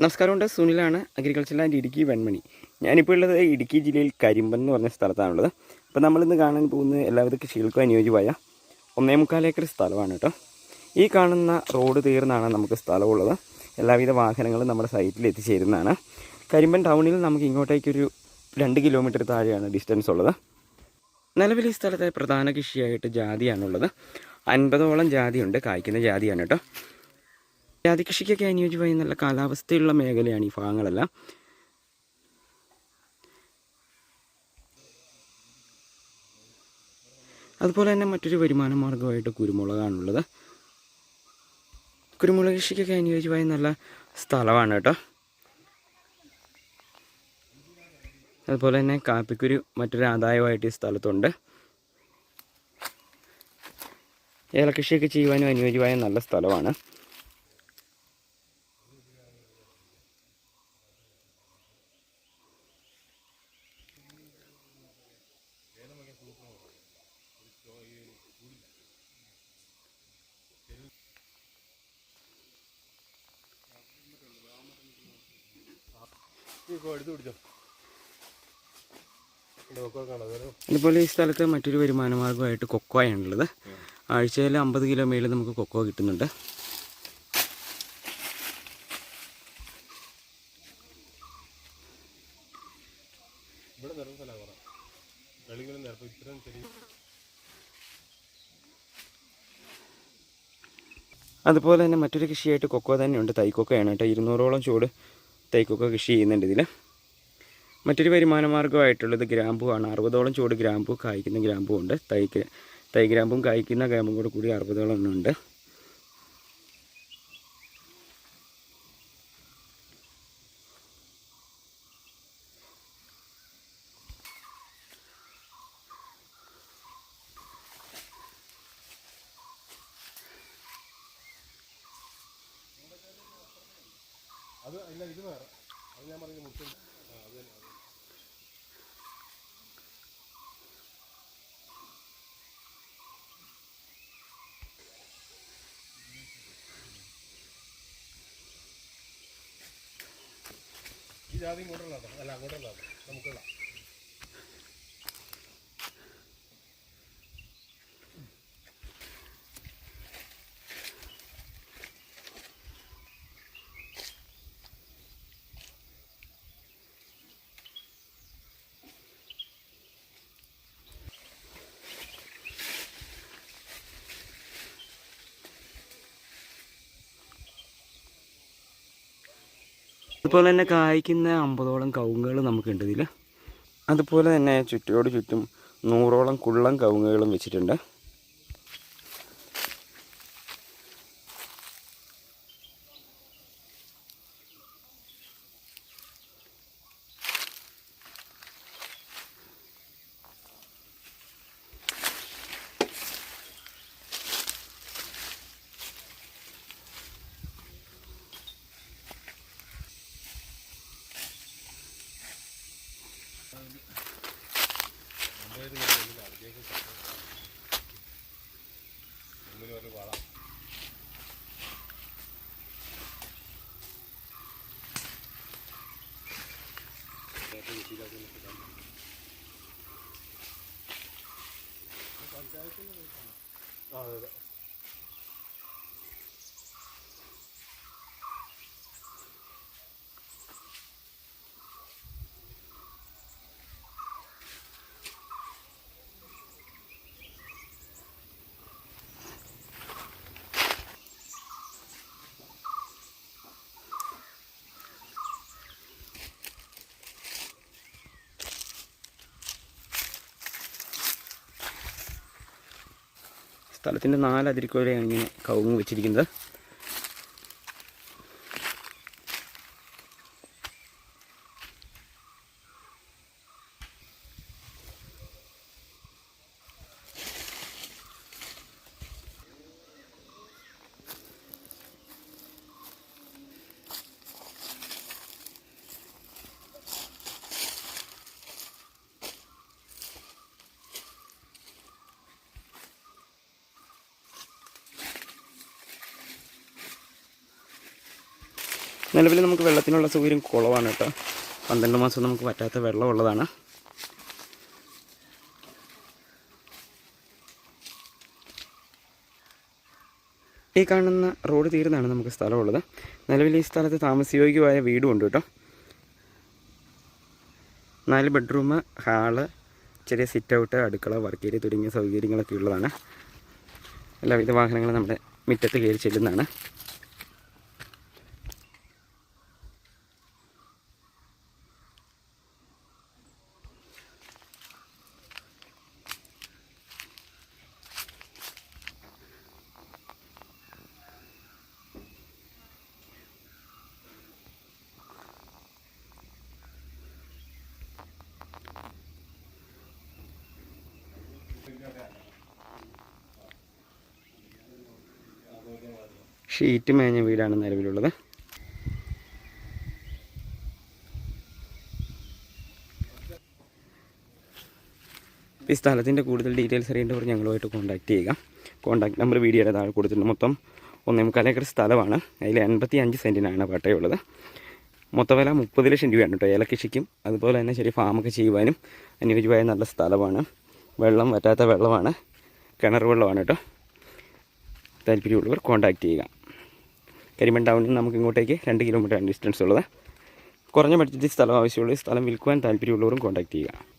നമസ്കാരമുണ്ട്. സുനിലാണ് agriculture and Idukki Venmani. ഞാനിപ്പോൾ ഉള്ളത് ഇടുക്കി ജില്ലയിൽ കരിമ്പൻ എന്ന് പറഞ്ഞ സ്ഥലത്താണുള്ളത്. അപ്പോൾ നമ്മളിന്ന് കാണാൻ പോകുന്നത് എല്ലാവിധ കൃഷികൾക്കും അനുയോജ്യമായ ഒന്നേ മുക്കാൽ ഏക്കർ സ്ഥലമാണ് കേട്ടോ. ഈ കാണുന്ന റോഡ് തീർന്നാണ് നമുക്ക് സ്ഥലമുള്ളത്. എല്ലാവിധ വാഹനങ്ങളും നമ്മുടെ സൈറ്റിൽ എത്തിച്ചേരുന്നതാണ്. കരിമ്പൻ ടൗണിൽ നമുക്ക് ഇങ്ങോട്ടേക്കൊരു രണ്ട് കിലോമീറ്റർ താഴെയാണ് ഡിസ്റ്റൻസ് ഉള്ളത്. നിലവിൽ ഈ സ്ഥലത്തെ പ്രധാന കൃഷിയായിട്ട് ജാതിയാണുള്ളത്. അൻപതോളം ജാതിയുണ്ട് കായ്ക്കുന്ന ജാതിയാണ് കേട്ടോ. ജാതി കൃഷിക്കൊക്കെ അനുയോജ്യമായ നല്ല കാലാവസ്ഥയുള്ള മേഖലയാണ് ഈ ഭാഗങ്ങളെല്ലാം. അതുപോലെ തന്നെ മറ്റൊരു വരുമാന മാർഗമായിട്ട് കുരുമുളകാണുള്ളത്. കുരുമുളക് കൃഷിക്കൊക്കെ അനുയോജ്യമായ നല്ല സ്ഥലമാണ് കേട്ടോ. അതുപോലെ തന്നെ കാപ്പിക്കുരു മറ്റൊരു ആദായമായിട്ട് ഈ സ്ഥലത്തുണ്ട്. ഏലകൃഷിയൊക്കെ ചെയ്യുവാനും അനുയോജ്യമായ നല്ല സ്ഥലമാണ്. അതുപോലെ ഈ സ്ഥലത്ത് മറ്റൊരു വരുമാന മാർഗമായിട്ട് കൊക്കോയാണുള്ളത് ആഴ്ചയിൽ അമ്പത് കിലോ മേളിൽ നമുക്ക് കൊക്കോ കിട്ടുന്നുണ്ട്. അതുപോലെ തന്നെ മറ്റൊരു കൃഷിയായിട്ട് കൊക്കോ തന്നെയുണ്ട് തൈക്കൊക്കയാണ് കേട്ടോ. ഇരുന്നൂറോളം ചൂട് തൈക്കൊക്ക കൃഷി ചെയ്യുന്നുണ്ട് ഇതിൽ മറ്റൊരു വരുമാന മാർഗമായിട്ടുള്ളത് ഗ്രാമ്പു ആണ് അറുപതോളം ചൂട് ഗ്രാമ്പു കായ്ക്കുന്ന ഗ്രാമ്പു ഉണ്ട് തൈ തൈ ഗ്രാമ്പും കായ്ക്കുന്ന ഗ്രാമ്പും കൂടെ കൂടി അറുപതോളം എണ്ണം ഇല്ല ഇത് വേറെ. അത് ഞാൻ പറഞ്ഞ മുട്ടും. ആ അത് തന്നെ അത് ഈ ജാതി ഇങ്ങോട്ടുള്ളതാണ് അല്ല അങ്ങോട്ടുള്ളതാണ് നമുക്കുള്ള അതുപോലെ തന്നെ കായ്ക്കുന്ന അമ്പതോളം കവുങ്ങുകൾ നമുക്കുണ്ട് ഇതിൽ അതുപോലെ തന്നെ ചുറ്റോട് ചുറ്റും നൂറോളം കുള്ളം കവുങ്ങുകളും വെച്ചിട്ടുണ്ട്. ഒരു ആ അതെ അതെ. സ്ഥലത്തിന്റെ നാലതിരിക്കോലെയാണ് ഇങ്ങനെ കവുങ്ങ് വെച്ചിരിക്കുന്നത്. നിലവിൽ നമുക്ക് വെള്ളത്തിനുള്ള സൗകര്യം കുറവാണ് കേട്ടോ. പന്ത്രണ്ട് മാസം നമുക്ക് പറ്റാത്ത വെള്ളമുള്ളതാണ്. ഈ കാണുന്ന റോഡ് തീർന്നാണ് നമുക്ക് സ്ഥലമുള്ളത്. നിലവിൽ ഈ സ്ഥലത്ത് താമസയോഗ്യമായ വീടും ഉണ്ട് കേട്ടോ. നാല് ബെഡ്റൂം ഹാൾ ചെറിയ സിറ്റ് ഔട്ട് അടുക്കള വർക്ക് ഏരിയ തുടങ്ങിയ സൗകര്യങ്ങളൊക്കെ ഉള്ളതാണ്. എല്ലാവിധ വാഹനങ്ങളും നമ്മുടെ മുറ്റത്ത് കയറി ചെല്ലുന്നതാണ്. ഷീറ്റ് മേഞ്ഞ വീടാണ് നിലവിലുള്ളത്. ഈ സ്ഥലത്തിന്റെ കൂടുതൽ ഡീറ്റെയിൽസ് അറിയേണ്ടവർ ഞങ്ങളുമായിട്ട് കോൺടാക്ട് ചെയ്യുക. കോൺടാക്ട് നമ്പർ വീഡിയോയുടെ താഴെ കൊടുത്തിട്ടുണ്ട്. മൊത്തം ഒന്നേ മുക്കാൽ ഏക്കർ സ്ഥലമാണ്. അതിൽ എൺപത്തി അഞ്ച് സെന്റിനാണ് പട്ടയുള്ളത് മൊത്തവില മുപ്പത് ലക്ഷം രൂപയാണ് കേട്ടോ. ഏലക്കൃഷിക്കും അതുപോലെ തന്നെ ചെറിയ ഫാമൊക്കെ ചെയ്യുവാനും അനുയോജ്യമായ നല്ല സ്ഥലമാണ്. വെള്ളം വറ്റാത്ത വെള്ളമാണ്. കിണർ വെള്ളമാണ് കേട്ടോ. താല്പര്യമുള്ളവർ കോൺടാക്ട് ചെയ്യുക. കരിമൺ ടൗണിൽ നിന്ന് നമുക്ക് ഇങ്ങോട്ടേക്ക് രണ്ട് കിലോമീറ്റർ ഡിസ്റ്റൻസ് ഉള്ളത്. കുറഞ്ഞ ബഡ്ജറ്റിൽ സ്ഥലം ആവശ്യമുള്ള സ്ഥലം വിൽക്കുവാൻ താല്പര്യമുള്ളവരും കോൺടാക്ട് ചെയ്യുക.